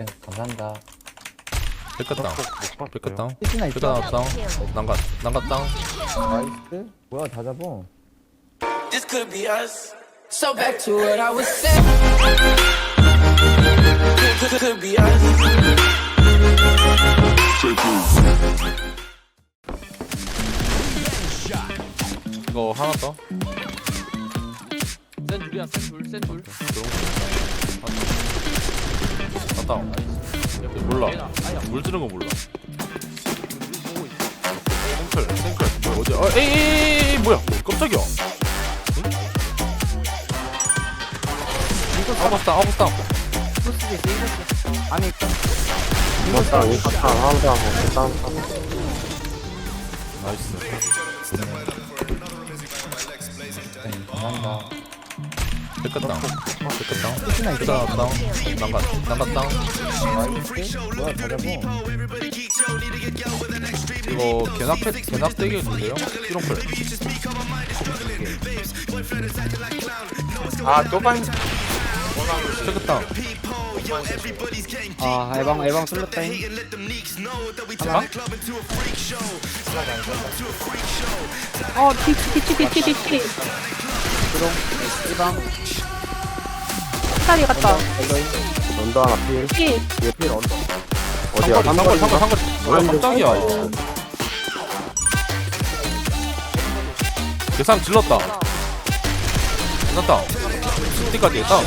네, 감사합니다. 뺏겼다. 못 뺏겼다. 피스나 있어. 뺏겼다. 다운. 난간. 난간 다운. 나이스. 뭐야, 다 잡어. This could be us. So back to what I was saying. Could, could, could be us. 이거 하나 더. 센 둘이야 센 둘 센 둘. 아, 다운. 몰라. 물 지른 거 몰라. 생클. 생클. 뭐야 어디? 어, 에이, 에이, 에이, 뭐야? 깜짝이야. 응? 아버스다. 아버스다. 플러스 있어, 이거 안에 있다. 맞다 이거 다 항상 일단 나이스. 네, 감사합니다. 뺏겼다. 피스나 있어. 뺏겼다. 다운. 난간. 난간 다운. 뭐야, 다 잡어. 이거 개낙 패 개낙 해주세요. 삐롱클. 아 또반 뺏겼다. 아, 에방, 에방. 하나? 어, 뒤치, 뒤치, 뒤치, 뒤치. 드롱, 이방, 사다리 갔다. 언더 하나 필 뒤. 뒤에 필 언더 어디야 상걸 상걸 상걸. 뭐야 깜짝이야. 계산 질렀다. 끝났다. 어디까지 다운.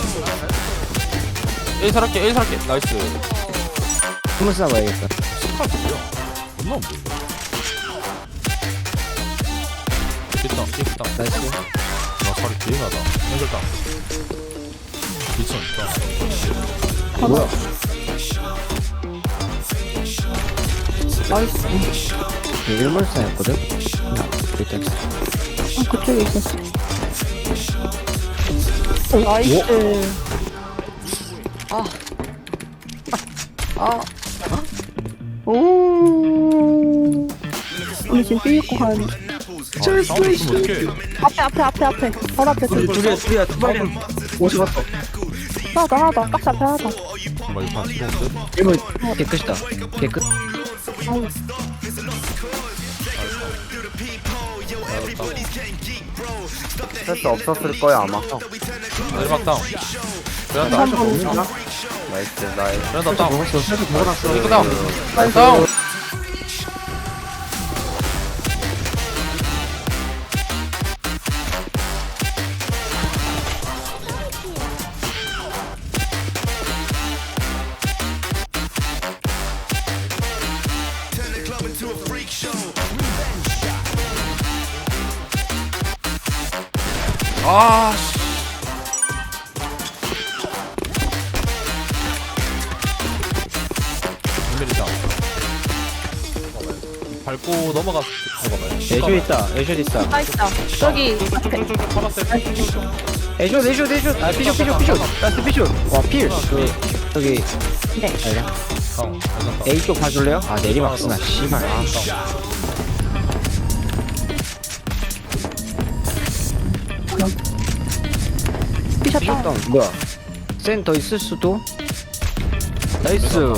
A 살았게 A 살았게 나이스. 스무스 나봐야겠다. 스파 뭐야? 존나 없네. 됐다 됐다. 나이스. 와 살이 개나다. 해결다. 미친 있다. 뭐야? 나이스. 일몰사였거든? 나, 일단. 어, 그쪽에 있었어. 나이스. 아, 오. 우리 지금 삐고 가는. 아, 사운드 있으면 어떡해. 앞에, 앞에, 앞에, 앞에. 바로 앞에. 둘. 둘이야, 둘이야, 두 발이. 오지 갔다. 하나 더, 하나 더. 깍지 앞에 하나 더. 정말 이판 좋은데? 일몰, 깨끗이다. 깨끗. 아우. 스트레스 없었을 거야 아마 내리막 다운. 베란다. 한 번. 나이스 나이스 베란다 다운. 먹었어, 살짝 먹어놨어. 이거 다운. 다운. 아, 씨. 밟고 넘어가. 넘어가봐요. 애쇼 있다, 애쇼 있다. 나이스다. 저기. 앞에. 쭉쭉쭉쭉 잡았어요. 애쇼, 애쇼, 애쇼. 아, 피쇼, 피쇼, 피쇼. 라스트 피쇼. 와, 필. 그, 저기. 네. 다운. 다운. A 쪽 봐줄래요? 아, 내리막 쓰나, 씨발. 아. 피쇼 다운. 뭐야? 센 더 있을 수도? 나이스.